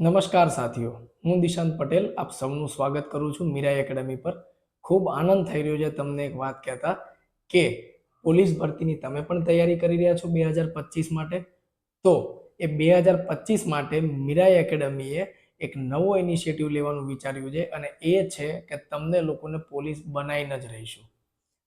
નમસ્કાર સાથીઓ, હું દિશાંત પટેલ આપ સૌનું સ્વાગત કરું છું મીરા એકેડમી પર. ખૂબ આનંદ થઈ રહ્યો છે તમને એક વાત કહેતા કે પોલીસ ભરતીની તમે પણ તૈયારી કરી રહ્યા છો બે હજાર પચીસ માટે? તો એ બે હજાર પચીસ માટે મીરા એકેડમીએ એક નવો ઇનિશિયેટિવ લેવાનું વિચાર્યું છે અને એ છે કે તમને લોકોને પોલીસ બનાવીને જ રહીશું.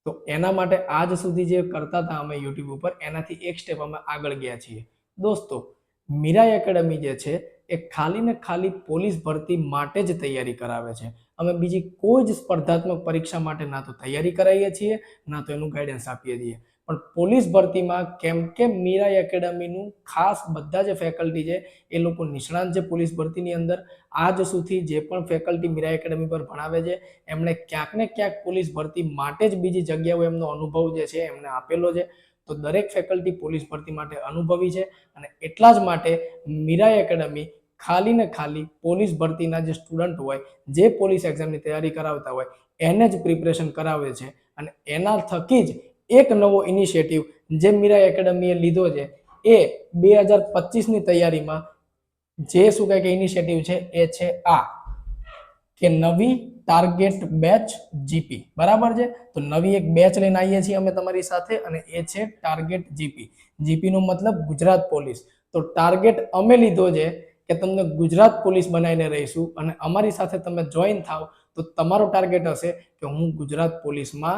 તો એના માટે આજ સુધી જે કરતા હતા અમે યુટ્યુબ ઉપર, એનાથી એક સ્ટેપ અમે આગળ ગયા છીએ. દોસ્તો, મીરા એકેડમી જે છે એ ખાલી ને ખાલી પોલીસ ભરતી માટે જ તૈયારી કરાવે છે. અમે બીજી કોઈ જ સ્પર્ધાત્મક પરીક્ષા માટે ના તો તૈયારી કરાવીએ છીએ, ના તો એનું ગાઈડન્સ આપીએ છીએ. પણ પોલીસ ભરતીમાં કેમ કે મીરા એકેડમીનું ખાસ બધા જે ફેકલ્ટી છે, એ લોકો નિષ્ણાંત છે પોલીસ ભરતીની અંદર. આજ સુધી જે પણ ફેકલ્ટી મીરા એકેડમી પર ભણાવે છે, એમણે ક્યાંક ને ક્યાંક પોલીસ ભરતી માટે જ બીજી જગ્યાઓ એમનો અનુભવ જે છે, એમને આપેલો છે. તો દરેક ફેકલ્ટી પોલીસ ભરતી માટે અનુભવી છે અને એટલા જ માટે મીરા એકેડમી ખાલી ને ખાલી પોલીસ ભરતીના જે સ્ટુડન્ટ હોય, જે પોલીસ એક્ઝામની તૈયારી કરાવતા હોય, એને જ પ્રિપરેશન કરાવે છે. અને એના થકી જ એક નવો ઇનિશિયેટિવ જે મીરા એકેડમીએ લીધો છે, એ બે હજાર પચીસની તૈયારીમાં જે શું કહે કે ઇનિશિયેટિવ છે, એ છે આ. કે નવી ટાર્ગેટ બેચ જીપી બરાબર છે? તો નવી એક બેચ લઈને આવીએ છીએ અમે તમારી સાથે અને એ છે ટાર્ગેટ જીપી જીપીનો મતલબ ગુજરાત પોલીસ. તો ટાર્ગેટ અમે લીધો છે કે તમને ગુજરાત પોલીસ બનાવીને રહીશું અને અમારી સાથે તમે જોઈન થાવ તો તમારો ટાર્ગેટ હશે કે હું ગુજરાત પોલીસમાં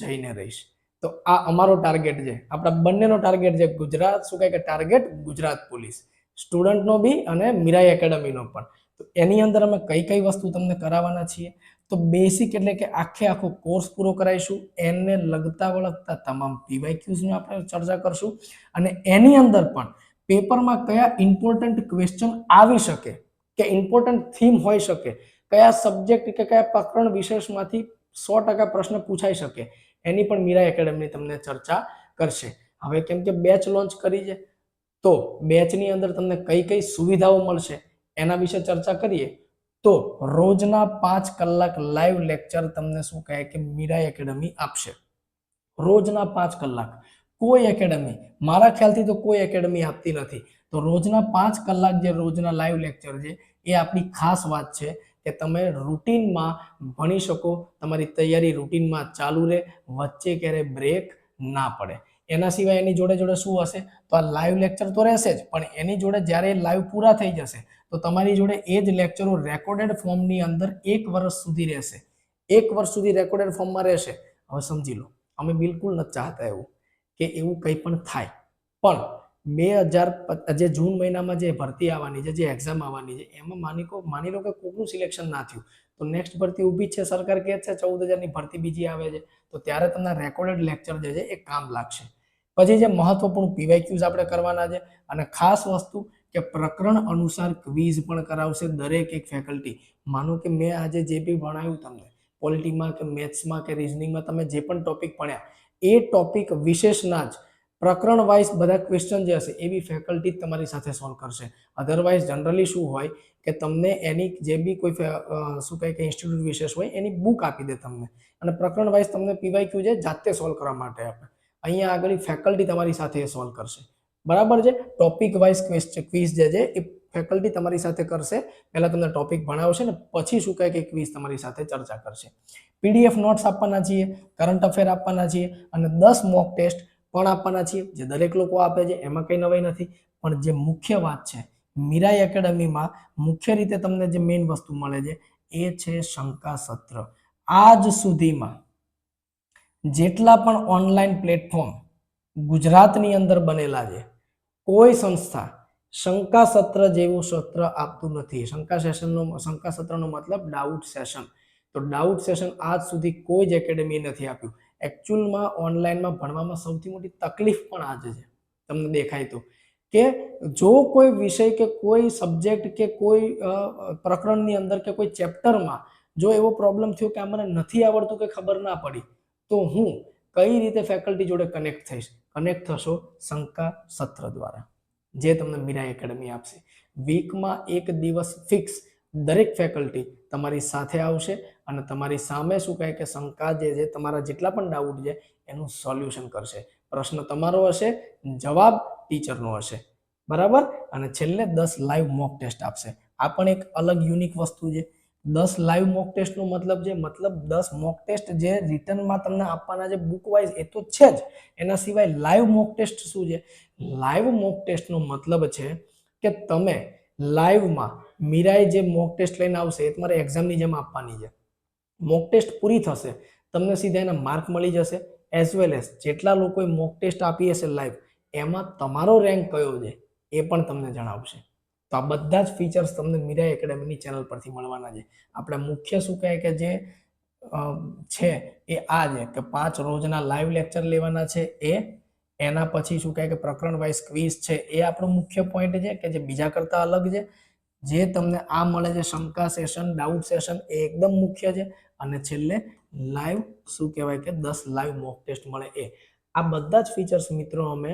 જઈને રહીશ. તો આ અમારો ટાર્ગેટ છે. આપણા બંનેનો ટાર્ગેટ છે ગુજરાત. શું કહે કે ટાર્ગેટ ગુજરાત પોલીસ. સ્ટુડન્ટનો બી અને મીરાઈ એકેડમીનો પણ. તો એની અંદર અમે કઈ કઈ વસ્તુ તમને કરાવવાના છીએ? તો બેસિક એટલે કે આખે આખો કોર્સ પૂરો કરાવીશું. એને લગતા વળગતા તમામ પીવાયક્યુઝની આપણે ચર્ચા કરશું. અને એની અંદર પણ પેપરમાં કયા ઇમ્પોર્ટન્ટ ક્વેશ્ચન આવી શકે, કે ઇમ્પોર્ટન્ટ થીમ હોઈ શકે, કયા સબ્જેક્ટ કે કયા પ્રકરણ વિશેષમાંથી સો ટકા પ્રશ્ન પૂછાઈ શકે, એની પણ મીરા એકેડમીની તમને ચર્ચા કરશે. હવે કેમ કે બેચ લોન્ચ કરી છે, તો બેચની અંદર તમને કઈ કઈ સુવિધાઓ મળશે એના વિશે ચર્ચા કરીએ તો રોજના પાંચ કલાક લાઈવ લેક્ચર તમને શું કહે કે મીરા એકેડમી આપશે. રોજના પાંચ કલાક. કોઈ એકેડમી મારા ખ્યાલથી તો કોઈ એકેડમી આપતી નથી. તો રોજના પાંચ કલાક જે રોજના લાઈવ લેક્ચર છે, એ આપણી ખાસ વાત છે કે તમે રૂટીનમાં ભણી શકો, તમારી તૈયારી રૂટીનમાં ચાલુ રહે, વચ્ચે ક્યારેય બ્રેક ના પડે. એના સિવાય એની જોડે જોડે શું હશે? તો આ લાઈવ લેક્ચર તો રહેશે જ, પણ એની જોડે જ્યારે લાઈવ પૂરા થઈ જશે તો તમારી જોડે એ જ લેક્ચરો રેકોર્ડેડ ફોર્મની અંદર એક વર્ષ સુધી રહેશે. એક વર્ષ સુધી રેકોર્ડેડ ફોર્મમાં રહેશે. હવે સમજી લો, અમે બિલકુલ નથી ચાહતા એવું કે એવું કંઈ પણ થાય. પણ બે હજાર જે જૂન મહિનામાં જે ભરતી આવવાની છે, જે એક્ઝામ આવવાની છે, એમાં માની કો, માની લો કે કોકનું સિલેક્શન ના થયું. તો નેક્સ્ટ ભરતી ઊભી છે, સરકાર કહે છે ચૌદ હજારની ભરતી બીજી આવે છે. તો ત્યારે તમને રેકોર્ડેડ લેક્ચર જે છે, એ કામ લાગશે. પછી જે મહત્વપૂર્ણ પીવાયક્યુઝ આપણે કરવાના છે, અને ખાસ વસ્તુ કે પ્રકરણ અનુસાર ક્વિઝ પણ કરાવશે દરેક એક ફેકલ્ટી માનો કે મેં આજે જે બી ભણાવ્યું તમને પોલિટીમાં કે મેથ્સમાં કે રિઝનિંગમાં તમે જે પણ ટોપિક ભણ્યા, એ ટોપિક વિશેષના જ પ્રકરણ વાઇઝ બધા ક્વેશ્ચન જે હશે એવી ફેકલ્ટી જ તમારી સાથે સોલ્વ કરશે. અધરવાઇઝ જનરલી શું હોય કે તમને એની જે બી કોઈ શું કહે કે ઇન્સ્ટિટ્યૂટ વિશેષ હોય, એની બુક આપી દે તમને. અને પ્રકરણ વાઇઝ તમને પીવાય ક્યુ છે? જાતે સોલ્વ કરવા માટે આપે. અહીંયા આગળ ફેકલ્ટી તમારી સાથે એ સોલ્વ કરશે. બરાબર છે? ટોપિક વાઇઝ ક્વિઝ જે છે એ ફેકલ્ટી તમારી સાથે કરશે. પહેલાં તમને ટોપિક ભણાવશે ને પછી શું કહે કે ક્વિઝ તમારી સાથે ચર્ચા કરશે. પીડીએફ નોટ્સ આપવાના છીએ કરંટ અફેર આપવાના છીએ અને દસ મોક ટેસ્ટ પણ આપવાના છીએ, જે દરેક લોકો આપે છે, એમાં કંઈ નવાઈ નથી. પણ જે મુખ્ય વાત છે, મીરાઈ એકેડમીમાં મુખ્ય રીતે તમને જે મેઇન વસ્તુ મળે છે, એ છે શંકા સત્ર આજ સુધીમાં જેટલા પણ ઓનલાઈન પ્લેટફોર્મ ગુજરાતની અંદર બનેલા છે કોઈ સંસ્થા શંકા સત્ર જેવું સત્ર આપતું નથી. શંકા સેશનનો શંકા સત્રનો મતલબ ડાઉટ સેશન તો ડાઉટ સેશન આજ સુધી કોઈ જ એકેડમી નથી આપ્યું. એકચ્યુઅલમાં ઓનલાઈનમાં ભણવામાં સૌથી મોટી તકલીફ પણ આજે છે. તમને દેખાય તો. કે જો કોઈ વિષય કે કોઈ સબ્જેક્ટ કે કોઈ પ્રકરણની અંદર કે કોઈ ચેપ્ટરમાં જો એવો પ્રોબ્લેમ થયો કે આ મને નથી આવડતું કે ખબર ના પડી, તો હું કઈ રીતે ફેકલ્ટી જોડે કનેક્ટ થઈશ કનેક્ટ થશો શંકા સત્ર દ્વારા. જે તમને મીરા એકેડમી આપશે. વીકમાં એક દિવસ ફિક્સ દરેક ફેકલ્ટી તમારી સાથે આવશે અને તમારી સામે શું કહે કે શંકા જે છે, તમારા જેટલા પણ ડાઉટ છે, એનું સોલ્યુશન કરશે. પ્રશ્ન તમારો હશે, જવાબ ટીચરનો હશે. બરાબર? અને છેલ્લે દસ લાઈવ મોક ટેસ્ટ આપશે. આ પણ એક અલગ યુનિક વસ્તુ છે. દસ લાઈવ મોક ટેસ્ટનો મતલબ છે મતલબ દસ મોક ટેસ્ટ જે રિટર્નમાં તમને આપવાના જે બુક વાઇઝ એ તો છે જ. એના સિવાય લાઈવ મોક ટેસ્ટ શું છે? લાઈવ મોક ટેસ્ટનો મતલબ છે કે તમે લાઈવમાં મીરાએ જે મોક ટેસ્ટ લઈને આવશે એ તમારે એક્ઝામની જેમ આપવાની છે. મોક ટેસ્ટ પૂરી થશે, તમને સીધા એના માર્ક મળી જશે એઝ વેલ એઝ જેટલા લોકોએ મોક ટેસ્ટ આપી હશે લાઈવ એમાં તમારો રેન્ક કયો છે એ પણ તમને જણાવશે. તો આ બધા જ ફીચર્સ તમને મીરા એકેડેમીની ચેનલ પરથી મળવાના છે. આપણે મુખ્ય શું કહે કે જે છે એ આ છે કે પાંચ રોજના લાઈવ લેક્ચર લેવાના છે એ, એના પછી શું કહે કે પ્રકરણ વાઇઝ ક્વિઝ છે એ આપણો મુખ્ય પોઈન્ટ છે કે જે બીજા કરતા અલગ છે. જે તમને આ મળે છે શંકા સેશન ડાઉટ સેશન એ એકદમ મુખ્ય છે. અને છેલ્લે લાઈવ શું કહેવાય કે દસ લાઈવ મોક ટેસ્ટ મળે એ. આ બધા જ ફીચર્સ મિત્રો અમે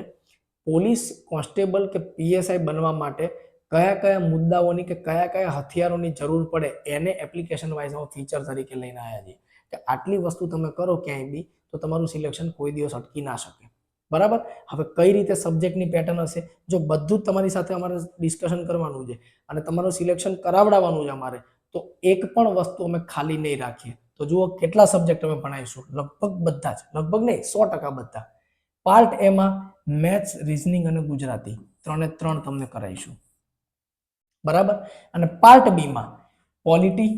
પોલીસ કોન્સ્ટેબલ કે પીએસઆઈ બનવા માટે કયા કયા મુદ્દાઓની કે કયા કયા હથિયારોની જરૂર પડે એને એપ્લિકેશન વાઇઝ ફીચર તરીકે લઈને આવ્યા છીએ. કે આટલી વસ્તુ તમે કરો ક્યાંય બી, તો તમારું સિલેક્શન કોઈ દિવસ અટકી ના શકે. બરાબર? હવે કઈ રીતે સબ્જેક્ટની પેટર્ન હશે? જો બધું જ તમારી સાથે અમારે ડિસ્કશન કરવાનું છે અને તમારું સિલેક્શન કરાવડાવવાનું છે અમારે, તો એક પણ વસ્તુ અમે ખાલી નહીં રાખીએ. તો જુઓ કેટલા સબ્જેક્ટ અમે ભણાવીશું? લગભગ બધા જ, લગભગ નહીં, સો ટકા બધા. પાર્ટ એમાં મેથ્સ રિઝનિંગ અને ગુજરાતી, ત્રણે ત્રણ તમને કરાવીશું. બરાબર? અને part બીમાં polity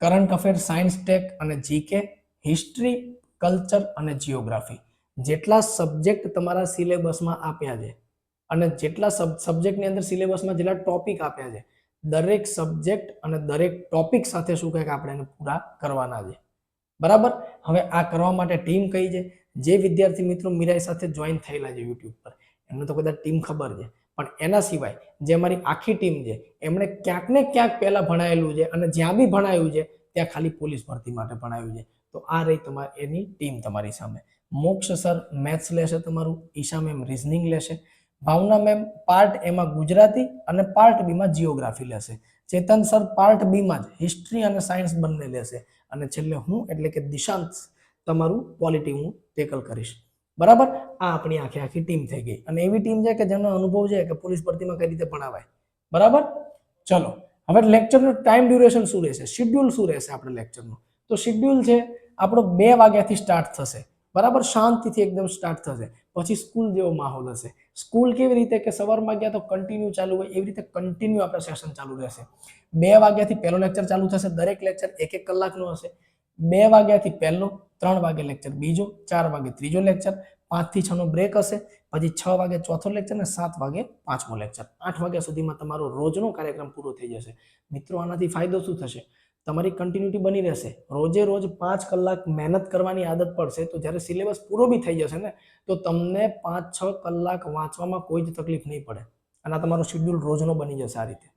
current affair science tech અને જીકે હિસ્ટ્રી કલ્ચર અને જીઓગ્રાફી જેટલા સબ્જેક્ટ તમારા સિલેબસમાં આપ્યા છે અને જેટલા સબ્જેક્ટની અંદર સિલેબસમાં જેટલા ટોપિક આપ્યા છે, દરેક સબ્જેક્ટ અને દરેક ટોપિક સાથે શું કહે કે આપણે એને પૂરા કરવાના છે. બરાબર? હવે આ કરવા માટે ટીમ કઈ છે? જે વિદ્યાર્થી મિત્રો મીરાઈ સાથે જોઈન થયેલા છે યુટ્યુબ પર. એમને તો કદાચ ટીમ ખબર છે. પણ એના સિવાય જે મારી આખી ટીમ છે, એમણે ક્યાંક ને ક્યાંક પહેલાં ભણાયેલું છે અને જ્યાં બી ભણાયું છે, ત્યાં ખાલી પોલીસ ભરતી માટે ભણાયું છે. તો આ રહી તમારી એની ટીમ તમારી સામે. મોક્ષ સર મેથ્સ લેશે તમારું, ઈશા મેમ રિઝનિંગ લેશે. ભાવના મેમ પાર્ટ એમાં ગુજરાતી અને પાર્ટ બીમાં જીઓગ્રાફી લેશે. ચેતન સર પાર્ટ બીમાં જ હિસ્ટ્રી અને સાયન્સ બંને લેશે. અને છેલ્લે હું એટલે કે દિશાંત તમારું ક્વોલિટી હું ટેકલ કરીશ. બરાબર? આ આપણી આખી આખી ટીમ થઈ ગઈ. અને એવી ટીમ છે કે જેનો અનુભવ છે કે પોલીસ ભરતીમાં કઈ રીતે ભણાવાય. બરાબર? ચલો, હવે લેક્ચરનું ટાઈમ ડ્યુરેશન શું રહેશે? શિડ્યુલ શું રહેશે આપણે લેક્ચરનું તો શિડ્યુલ છે, આપણો બે વાગ્યાથી સ્ટાર્ટ થશે. બરાબર? શાંતિથી એકદમ સ્ટાર્ટ થશે. પછી સ્કૂલ જેવો માહોલ હશે. સ્કૂલ કેવી રીતે કે સવારમાં ગયા તો કન્ટિન્યુ ચાલુ હોય, એવી રીતે કન્ટિન્યુ આપણે સેશન ચાલુ રહેશે. બે વાગ્યાથી પહેલો લેક્ચર ચાલુ થશે, દરેક લેક્ચર એક એક કલાકનો હશે. બે વાગ્યાથી પહેલો ત્રણ વાગે લેક્ચર બીજો ચાર વાગે ત્રીજો લેક્ચર પાંચથી છનો બ્રેક હશે, પછી છ વાગે ચોથો લેક્ચર અને સાત વાગે પાંચમો લેક્ચર આઠ વાગ્યા સુધીમાં તમારો રોજનો કાર્યક્રમ પૂરો થઈ જશે. મિત્રો, આનાથી ફાયદો શું થશે? તમારી કન્ટિન્યુટી બની રહેશે. રોજે રોજ પાંચ કલાક મહેનત કરવાની આદત પડશે, તો જ્યારે સિલેબસ પૂરો બી થઈ જશે ને, તો તમને પાંચ છ કલાક વાંચવામાં કોઈ જ તકલીફ નહીં પડે. અને આ તમારો શેડ્યુલ રોજનો બની જશે આ રીતે.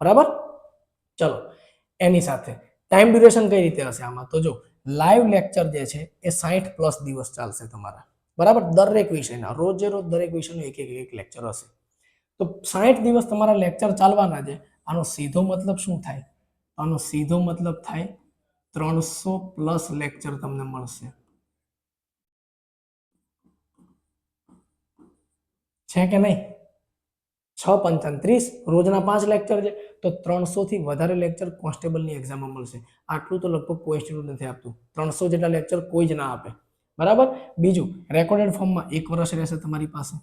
બરાબર? ચલો, એની સાથે ટાઈમ ડ્યુરેશન કઈ રીતે હશે આમાં? તો જો લાઈવ લેક્ચર જે છે, એ સાઠ પ્લસ દિવસ ચાલશે તમારા. બરાબર? દરેક વિષયના રોજે રોજ દરેક વિષયનું એક એક એક લેક્ચર હશે. તો સાઠ દિવસ તમારા લેક્ચર ચાલવાના છે. આનો સીધો મતલબ શું થાય? આનો સીધો મતલબ થાય, ત્રણસો પ્લસ લેક્ચર તમને મળશે. છે કે નહીં? છ પંચાત્રીસ રોજના પાંચ લેક્ચર છે. તો ત્રણસોથી વધારે લેક્ચર કોન્સ્ટેબલની એક્ઝામમાં મળશે. આટલું તો લગભગ કોઈ ઇન્સ્ટિટ્યૂટ નથી આપતું. ત્રણસો જેટલા લેક્ચર કોઈ જ ના આપે. બરાબર? બીજું રેકોર્ડેડ ફોર્મમાં એક વર્ષ રહેશે તમારી પાસે.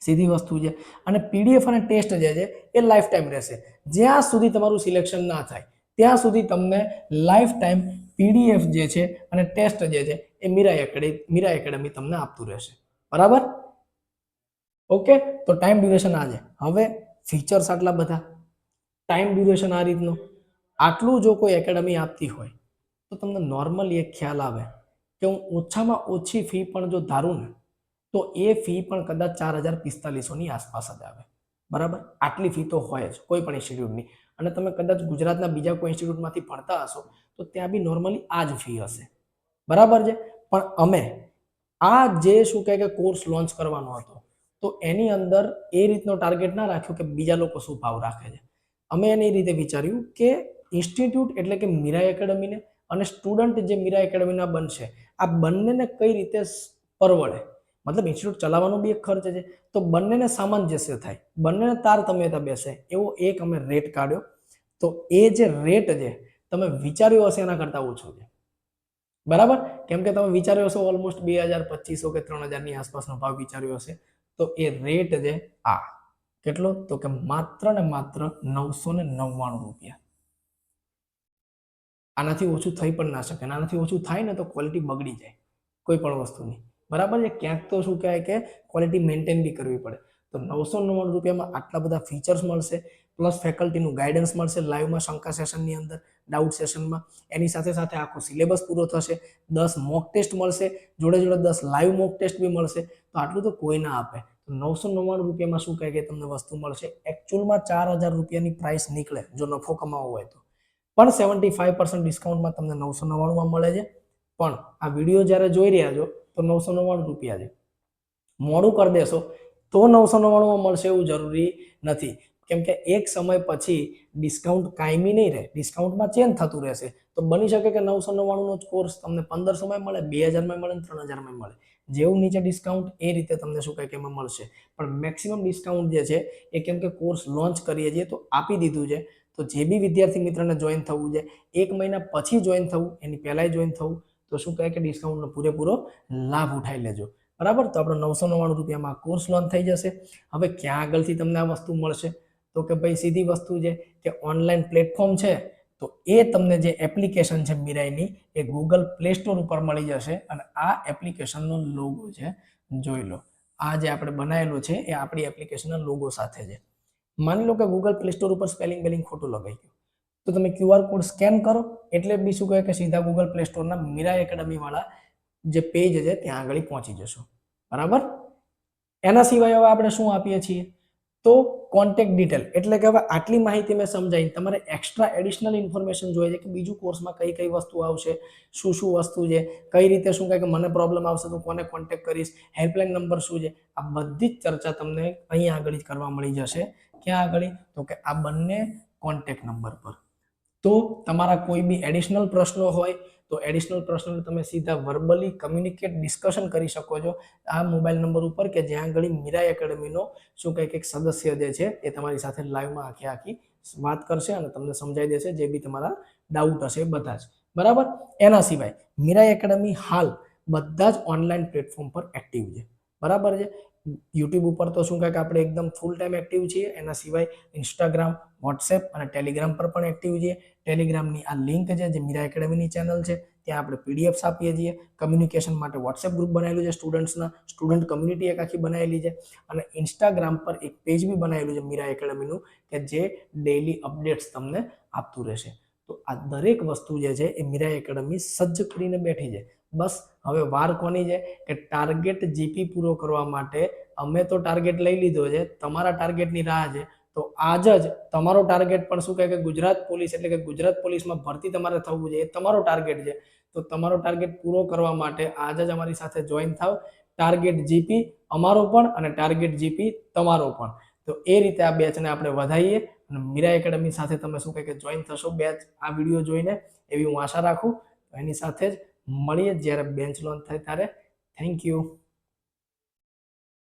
સીધી વસ્તુ છે. અને પીડીએફ અને ટેસ્ટ જે છે, એ લાઈફ ટાઈમ રહેશે. જ્યાં સુધી તમારું સિલેક્શન ના થાય, ત્યાં સુધી તમને લાઈફ ટાઈમ પીડીએફ જે છે અને ટેસ્ટ જે છે, એ મીરા એકેડમી મીરા એકેડમી તમને આપતું રહેશે. બરાબર? ઓકે તો ટાઈમ ડ્યુરેશન આ છે. હવે ફીચર્સ આટલા બધા. ટાઈમ ડ્યુરેશન આ રીતનું. આટલું જો કોઈ એકેડમી આપતી હોય, તો તમને નોર્મલી એક ખ્યાલ આવે કે હું ઓછામાં ઓછી ફી પણ જો ધારું ને, તો એ ફી પણ કદાચ ચાર હજાર પિસ્તાલીસોની આસપાસ જ આવે. બરાબર? આટલી ફી તો હોય જ, કોઈ પણ ઇન્સ્ટિટ્યૂટની અને તમે કદાચ ગુજરાતના બીજા કોઈ ઇન્સ્ટિટ્યૂટમાંથી ભણતા હશો, તો ત્યાં બી નોર્મલી આ જ ફી હશે. બરાબર છે? પણ અમે આ જે શું કહે કે કોર્સ લોન્ચ કરવાનો હતો તો એની અંદર એ રીતનો ટાર્ગેટ ના રાખ્યો કે બીજા લોકો શું ભાવ રાખે છે. અમે એને એ રીતે વિચાર્યું કે ઇન્સ્ટિટ્યૂટ એટલે કે મીરા એકેડમીને અને સ્ટુડન્ટ જે મીરા એકેડમીના બનશે, આ બંનેને કઈ રીતે પરવડે? મતલબ ઇન્સ્ટિટ્યૂટ ચલાવવાનો બી એક ખર્ચ છે. તો બંનેને સામંજસ્ય થાય. બંનેને તાર તમે બેસે, એવો એક અમે રેટ કાઢ્યો. તો એ જે રેટ છે, તમે વિચાર્યું હશે એના કરતાં ઓછો છે. બરાબર? કેમ કે તમે વિચાર્યો હશે ઓલમોસ્ટ બે હજાર પચીસો કે ત્રણ હજારની આસપાસનો ભાવ વિચાર્યો હશે. તો એ રેટ છે આ કેટલો? તો કે માત્ર ને માત્ર નવસો ને નવ્વાણું રૂપિયા. આનાથી ઓછું થઈ પણ ના શકે. આનાથી ઓછું થાય ને તો ક્વોલિટી બગડી જાય કોઈ પણ વસ્તુની. બરાબર છે? ક્યાંક તો શું કહેવાય કે ક્વોલિટી મેન્ટેન બી કરવી પડે. તો નવસો નવ્વાણું રૂપિયામાં આટલા બધા ફીચર્સ મળશે. પ્લસ ફેકલ્ટીનું ગાઈડન્સ મળશે લાઈવમાં શંકા સેશનની અંદર ડાઉટ સેશનમાં એની સાથે સાથે આખો સિલેબસ પૂરો થશે, દસ મોક ટેસ્ટ મળશે, જોડે જોડે દસ લાઈવ મોક ટેસ્ટ બી મળશે. તો આટલું તો કોઈ ના આપે. તો નવસો નવ્વાણું રૂપિયામાં શું કહે કે તમને વસ્તુ મળશે? એકચ્યુઅલમાં ચાર હજાર રૂપિયાની પ્રાઇસ નીકળે, જો નફો કમાવો હોય તો. પણ સેવન્ટી ફાઈવ પર્સન્ટ ડિસ્કાઉન્ટમાં તમને નવસો નવ્વાણુંમાં મળે છે. પણ આ વીડિયો જ્યારે જોઈ રહ્યા છો, તો નવસો નવ્વાણું રૂપિયા છે. મોડું કરી દેશો, તો નવસો નવ્વાણુંમાં મળશે એવું જરૂરી નથી. કેમ કે એક સમય પછી ડિસ્કાઉન્ટ કાયમી નહીં રહે ડિસ્કાઉન્ટમાં ચેન્જ થતું રહેશે. તો બની શકે કે નવસો નવ્વાણુંનો જ કોર્સ તમને પંદરસોમાં મળે, બે હજારમાં મળે ત્રણ હજારમાં મળે. જેવું નીચે ડિસ્કાઉન્ટ એ રીતે તમને શું કહે કે એમાં મળશે. પણ મેક્સિમમ ડિસ્કાઉન્ટ જે છે, એ કેમ કે કોર્સ લોન્ચ કરીએ છીએ તો આપી દીધું છે. તો જે બી વિદ્યાર્થી મિત્રને જોઈન થવું છે, એક મહિના પછી જોઈન થવું, એની પહેલાંય જોઈન થવું, તો શું કહે કે ડિસ્કાઉન્ટનો પૂરેપૂરો લાભ ઉઠાવી લેજો. બરાબર? તો આપણો નવસો નવ્વાણું રૂપિયામાં કોર્સ લોન્ચ થઈ જશે. હવે ક્યાં આગળથી તમને આ વસ્તુ મળશે? તો કે ભાઈ સીધી વસ્તુ છે કે ઓનલાઈન પ્લેટફોર્મ છે, તો એ તમને જે એપ્લિકેશન છે મિરાઈની, એ ગૂગલ પ્લે સ્ટોર ઉપર મળી જશે અને આ એપ્લિકેશનનો લોગો છે, જોઈ લો. આ જે આપણે બનાવેલું છે, એ આપણી એપ્લિકેશનના લોગો સાથે છે. માની લો કે ગૂગલ પ્લે સ્ટોર ઉપર સ્પેલિંગ બેલિંગ ખોટું લગાઈ ગયું. તો તમે ક્યુઆર કોડ સ્કેન કરો, એટલે બી શું કહે કે સીધા ગૂગલ પ્લે સ્ટોરના મીરા એકેડમીવાળા જે પેજ છે, ત્યાં આગળ પહોંચી જશો. બરાબર? એના સિવાય હવે આપણે શું આપીએ છીએ? તો કોન્ટેક્ટ ડિટેલ એટલે કે હવે આટલી માહિતી મેં સમજાવી તમારે એક્સ્ટ્રા એડિશનલ ઇન્ફોર્મેશન જોઈએ છે કે બીજું કોર્સમાં કઈ કઈ વસ્તુ આવશે, શું શું વસ્તુ છે, કઈ રીતે શું કહે કે મને પ્રોબ્લેમ આવશે તો કોને કોન્ટેક્ટ કરીશ હેલ્પલાઇન નંબર શું છે, આ બધી જ ચર્ચા તમને અહીંયા આગળ જ કરવા મળી જશે. ક્યાં આગળ? તો કે આ બંને કોન્ટેક્ટ નંબર પર. તો તમારા કોઈ બી એડિશનલ પ્રશ્નો હોય તો એડિશનલ પ્રશ્નો તમે સીધા વર્બલી કમ્યુનિકેટ ડિસ્કશન કરી શકો છો. આ મોબાઈલ નંબર ઉપર કે જ્યાં આગળ મીરા એકેડમીનો શું કંઈક એક સદસ્ય જે છે એ તમારી સાથે લાઈવમાં આખી આખી વાત કરશે અને તમને સમજાવી દેશે, જે બી તમારા ડાઉટ હશે બધા જ. બરાબર? એના સિવાય મીરા એકેડમી હાલ બધા જ ઓનલાઈન પ્લેટફોર્મ પર એક્ટિવ છે. બરાબર છે? યુટ્યુબ ઉપર તો શું કહે કે આપણે એકદમ ફૂલ ટાઈમ એક્ટિવ છીએ, એના સિવાય ઇન્સ્ટાગ્રામ વોટ્સએપ અને ટેલિગ્રામ પર પણ એક્ટિવ છીએ. ટેલિગ્રામની આ લિંક છે, જે મીરા એકેડમીની ચેનલ છે, ત્યાં આપણે પીડીએફ્સ આપીએ છીએ. કમ્યુનિકેશન માટે વોટ્સએપ ગ્રુપ બનાવેલું છે સ્ટુડન્ટ્સના સ્ટુડન્ટ કમ્યુનિટી એક આખી બનાવેલી છે. અને ઇન્સ્ટાગ્રામ પર એક પેજ બી બનાવેલું છે મીરા એકેડમીનું કે જે ડેઇલી અપડેટ્સ તમને આપતું રહેશે. તો આ દરેક વસ્તુ જે છે એ મીરા એકેડમી સજ્જ કરીને બેઠી છે. બસ હવે વાર કોની છે? કે ટાર્ગેટ જીપી પૂરો કરવા માટે અમે તો ટાર્ગેટ લઈ લીધો છે, તમારા ટાર્ગેટની રાહ છે. તો આજ જ તમારો ટાર્ગેટ પણ શું કહે કે ગુજરાત પોલીસ એટલે કે ગુજરાત પોલીસમાં ભરતી તમારે થવું છે, એ તમારો ટાર્ગેટ છે. તો તમારો ટાર્ગેટ પૂરો કરવા માટે આજ જ અમારી સાથે જોઈન થાવ. ટાર્ગેટ જીપી અમારો પણ અને ટાર્ગેટ જીપી તમારો પણ. તો એ રીતે આ બેચને આપણે વધારીએ અને મીરા એકેડમી સાથે તમે શું કહે કે જોઈન થશો બેચ આ વીડિયો જોઈને, એવી હું આશા રાખું. એની સાથે જ મળીએ જ્યારે બેન્ચ લોન્ચ થાય ત્યારે. Thank you